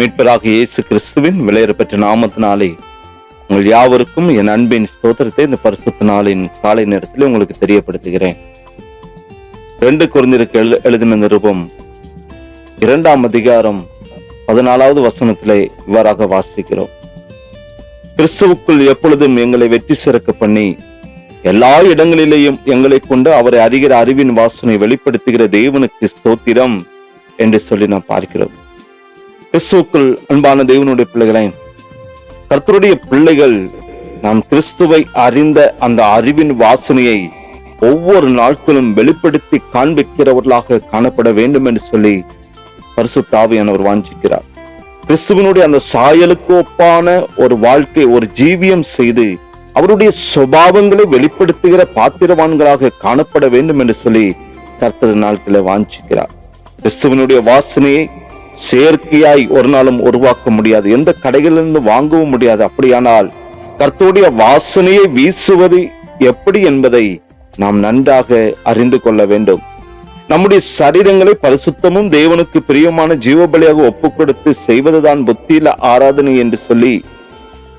மீட்பராக இயேசு கிறிஸ்துவின் விலையேறப்பெற்ற நாமத்தினாலே உங்கள் யாவருக்கும் என் அன்பின் ஸ்தோத்திரத்தை இந்த பரிசுத்த நாளின் காலை நேரத்தில் உங்களுக்கு தெரியப்படுத்துகிறேன். ரெண்டு குழந்தைக்கு எழுதின நிருபம் இரண்டாம் அதிகாரம் பதினாலாவது வசனத்திலே இவ்வாறாக வாசிக்கிறோம். கிறிஸ்துவுக்குள் எப்பொழுதும் எங்களை வெற்றி சிறக்க பண்ணி எல்லா இடங்களிலேயும் எங்களை கொண்டு அவரை அறிகிற அறிவின் வாசனை வெளிப்படுத்துகிற தேவனுக்கு ஸ்தோத்திரம் என்று சொல்லி நாம் பார்க்கிறோம். கிறிஸ்துக்குள் அன்பான தேவனுடைய பிள்ளைகளே கர்த்தருடைய பிள்ளைகள் நாம் கிறிஸ்துவை அறிந்த அந்த அறிவின் வாசனையை ஒவ்வொரு நாட்களும் வெளிப்படுத்தி காண்பிக்கிறவர்களாக காணப்பட வேண்டும் என்று சொல்லி பரிசுத்தாவியானவர் வாஞ்சிக்கிறார். கிறிஸ்துவனுடைய அந்த சாயலுக்கு ஒப்பான ஒரு வாழ்க்கை ஒரு ஜீவியம் செய்து அவருடைய சுபாவங்களை வெளிப்படுத்துகிற பாத்திரவான்களாக காணப்பட வேண்டும் என்று சொல்லி கர்த்தர் நாட்களை வாஞ்சிக்கிறார். கிறிஸ்துவனுடைய வாசனையை செயற்கையாய் ஒரு நாளும் உருவாக்க முடியாது. எந்த கடைகளிலிருந்து வாங்கவும் முடியாது. அப்படியானால் கர்த்தருடைய வாசனையை வீசுவது எப்படி என்பதை நாம் நன்றாக அறிந்து கொள்ள வேண்டும். நம்முடைய சரீரங்களை பரிசுத்தமும் தேவனுக்கு பிரியமான ஜீவபலியாக ஒப்பு கொடுத்து செய்வதுதான் புத்தியில ஆராதனை என்று சொல்லி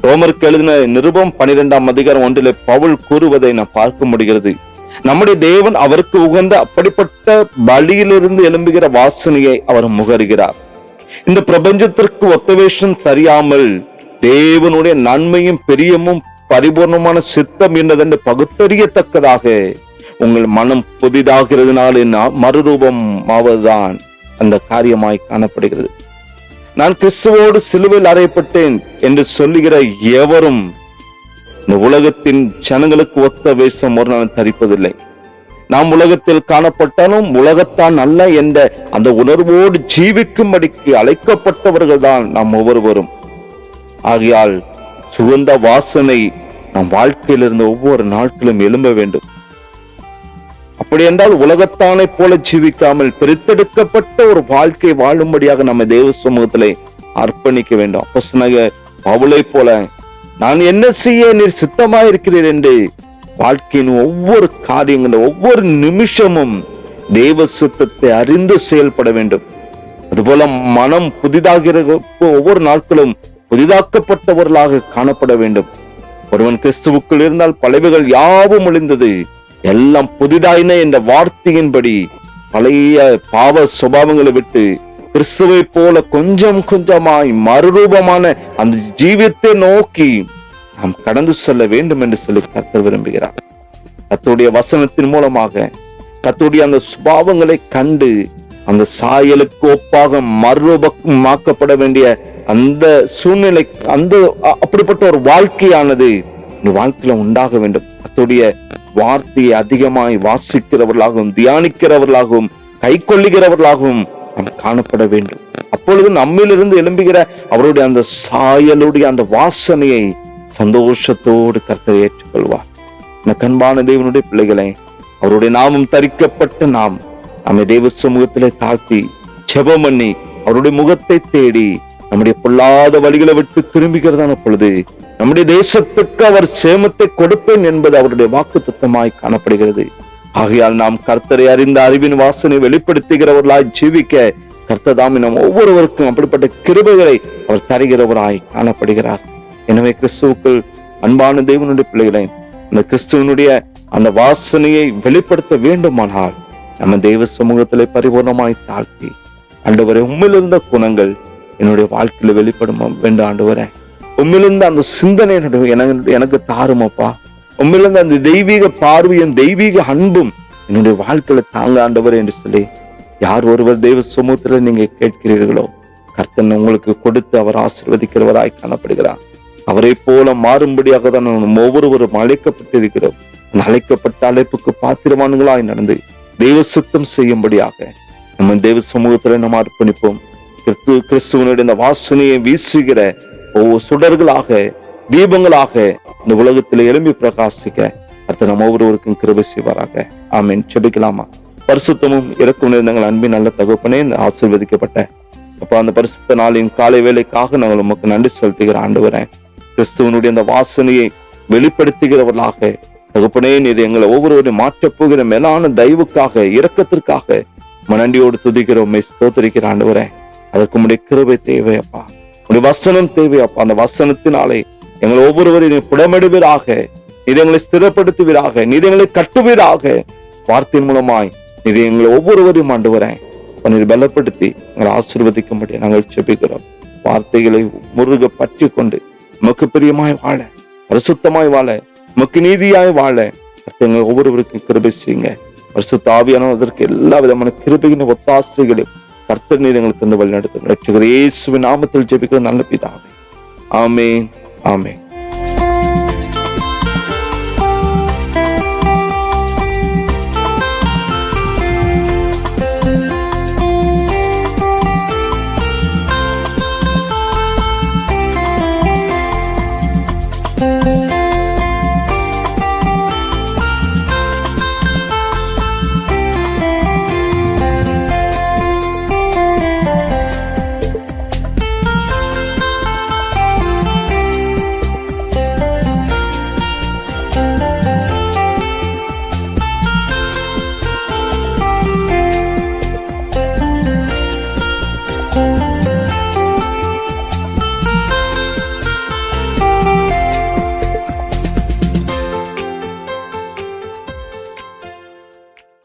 ரோமருக்கு எழுதின நிருபம் பனிரெண்டாம் அதிகாரம் ஒன்றிலே பவுல் கூறுவதை நாம் பார்க்க முடிகிறது. நம்முடைய தேவன் அவருக்கு உகந்த அப்படிப்பட்ட பலியிலிருந்து எழும்புகிற வாசனையை அவர் முகருகிறார். இந்த பிரபஞ்சத்திற்கு ஒத்தவேஷம் தெரியாமல் தேவனுடைய நன்மையும் பெரியமும் பரிபூர்ணமான சித்தம் என்னதென்று பகுத்தறியத்தக்கதாக உங்கள் மனம் புதிதாகிறதுனால மறுரூபம் ஆவதுதான் அந்த காரியமாய் காணப்படுகிறது. நான் கிறிஸ்துவோடு சிலுவையில் அறையப்பட்டேன் என்று சொல்லுகிற எவரும் இந்த உலகத்தின் ஜனங்களுக்கு ஒத்த வேஷம் ஒரு நாள் தரிப்பதில்லை. நாம் உலகத்தில் காணப்பட்டாலும் உலகத்தான் அல்ல என்ற அந்த உணர்வோடு ஜீவிக்கும்படிக்கு அழைக்கப்பட்டவர்கள் தான் நாம் ஒவ்வொருவரும். ஆகையால் சுகந்த வாசனை நம் வாழ்க்கையில் இருந்த ஒவ்வொரு நாட்களும் எழும்ப வேண்டும். அப்படி என்றால் உலகத்தானை போல ஜீவிக்காமல் பிரித்தெடுக்கப்பட்ட ஒரு வாழ்க்கை வாழும்படியாக நம்ம தேவ சமூகத்திலே அர்ப்பணிக்க வேண்டும். அப்போ பவுளை போல நான் என்ன செய்ய நீர் சித்தமாயிருக்கிறீர்? என்று வாழ்க்கையின் ஒவ்வொரு காரியங்களும் ஒவ்வொரு நிமிஷமும் தெய்வ சுத்தத்தை அறிந்து செயல்பட வேண்டும். அதுபோல மனம் புதிதாகிற ஒவ்வொரு நாட்களும் புதிதாக்கப்பட்டவர்களாக காணப்பட வேண்டும். ஒருவன் கிறிஸ்துவுக்குள் இருந்தால் பழைவுகள் யாவும் ஒளிந்தது எல்லாம் புதிதாயின என்ற வார்த்தையின்படி பழைய பாவ சுபாவங்களை விட்டு கிறிஸ்துவை போல கொஞ்சம் கொஞ்சமாய் மறுரூபமான அந்த ஜீவியத்தை நோக்கி நாம் கடந்து செல்ல வேண்டும் என்று சொல்லி கர்த்தர் விரும்புகிறார். கத்தருடைய வசனத்தின் மூலமாக கத்தருடைய அந்த சுபாவங்களை கண்டு அந்த சாயலுக்கு ஒப்பாக மறுரூபமாக்கப்பட வேண்டிய அந்த சூழ்நிலை அந்த அப்படிப்பட்ட ஒரு வாழ்க்கையானது இந்த வாழ்க்கையில உண்டாக வேண்டும். கர்த்தருடைய வார்த்தையை அதிகமாய் வாசிக்கிறவர்களாகவும் தியானிக்கிறவர்களாகவும் கை கொள்ளுகிறவர்களாகவும் நாம் காணப்பட வேண்டும். அப்பொழுது நம்மிலிருந்து எழும்புகிற அவருடைய அந்த சாயலுடைய அந்த வாசனையை சந்தோஷத்தோடு கர்த்தரை ஏற்றுக்கொள்வார். இந்த கண்பான தேவனுடைய பிள்ளைகளை அவருடைய நாமம் தரிக்கப்பட்ட நாம் நம்மை தெய்வ சமூகத்திலே தாழ்த்தி ஜெபம் பண்ணி அவருடைய முகத்தை தேடி நம்முடைய பொல்லாத வழிகளை விட்டு திரும்புகிறதான பொழுது நம்முடைய தேசத்துக்கு அவர் சேமத்தை கொடுப்பேன் என்பது அவருடைய வாக்கு தத்தமாய் காணப்படுகிறது. ஆகையால் நாம் கர்த்தரை அறிந்த அறிவின் வாசனை வெளிப்படுத்துகிறவர்களாய் ஜீவிக்க கர்த்ததாமி நம் ஒவ்வொருவருக்கும் அப்படிப்பட்ட கிருபைகளை அவர் தருகிறவராய் காணப்படுகிறார். எனவே கிறிஸ்துவுக்குள் அன்பான தேவனுடைய பிள்ளைகளை அந்த கிறிஸ்துவனுடைய அந்த வாசனையை வெளிப்படுத்த வேண்டுமானால் நம்ம தெய்வ சமூகத்திலே பரிபூர்ணமாய் தாழ்த்தி ஆண்டவரை உம்மிலிருந்த குணங்கள் என்னுடைய வாழ்க்கையில வெளிப்படும் வேண்டும் ஆண்டவரை. உம்மிலிருந்த அந்த சிந்தனை என்னுடைய எனக்கு தாருமப்பா உம்மிலிருந்த அந்த தெய்வீக பார்வையும் தெய்வீக அன்பும் என்னுடைய வாழ்க்கையில தாங்க ஆண்டவர் என்று சொல்லி யார் ஒருவர் தெய்வ சமூகத்தில் நீங்க கேட்கிறீர்களோ கர்த்தன் உங்களுக்கு கொடுத்து அவர் ஆசிர்வதிக்கிறவராய் காணப்படுகிறார். அவரை போல மாறும்படியாக தான் நாம் ஒவ்வொருவரும் அழைக்கப்பட்டிருக்கிறோம் அழைக்கப்பட்ட அழைப்புக்கு பாத்திரமானங்களாய் நடந்து தெய்வ சுத்தம் செய்யும்படியாக நம்ம தெய்வ சமூகத்துல நம்ம அர்ப்பணிப்போம். கிறிஸ்து கிறிஸ்துவனுடைய இந்த வாசனையை வீசுகிற ஒவ்வொரு சுடர்களாக தீபங்களாக இந்த உலகத்தில் எழும்பி பிரகாசிக்க அடுத்த நம்ம ஒவ்வொருவருக்கும் கிருபை செய்வாராக. ஆமீன். செபிக்கலாமா பரிசுத்தமும் இறக்கும் நேர்ந்தங்கள் அன்பின் நல்ல தகுப்பனே இந்த ஆசிர்வதிக்கப்பட்ட அப்போ அந்த பரிசுத்த நாளின் காலை வேலைக்காக நாங்கள் உமக்கு நன்றி செலுத்துகிற ஆண்டு வரேன் கிறிஸ்துவனுடைய அந்த வாசனையை வெளிப்படுத்துகிறவர்களாக தகுப்பனே நீர் எங்களை ஒவ்வொருவரையும் மாற்றப் போகிற மேலான தயவுக்காக இரக்கத்திற்காக மனண்டியோடு துதிக்கிறோம். ஸ்தோத்தரிக்கிற ஆண்டவரே அதற்கு உடைய கிருபை தேவையப்பா உடைய வசனம் தேவையப்பா அந்த வசனத்தினாலே எங்களை ஒவ்வொருவரையும் நீர் புடமிடுவீராக நீர் எங்களை ஸ்திரப்படுத்துவீராக நீர் எங்களை கட்டுவீராக. வார்த்தையின் மூலமாய் நீர் எங்களை ஒவ்வொருவரையும் ஆண்டு வரேன் நீர் பலப்படுத்தி எங்களை ஆசீர்வதிக்கும்படி நாங்கள் செபிக்கிறோம் வார்த்தைகளை முருக பற்றி கொண்டு உமக்கு பிரியமாய் வாழ பரிசுத்தமாய் வாழ உமக்கு நீதியாய் வாழ. கர்த்தர் ஒவ்வொருவருக்கும் கிருபை செய்யுங்க. பரிசுத்த ஆவியானவர் அதற்கு எல்லா விதமான கிருபையின் ஒத்தாசைகளையும் கர்த்தர் நீர் எங்களுக்கு இந்த வழி நடத்தும் ரட்சகர் இயேசுவின் நாமத்தில் ஜெபிக்கிற நல்ல பிதாவே. ஆமேன். ஆமேன்.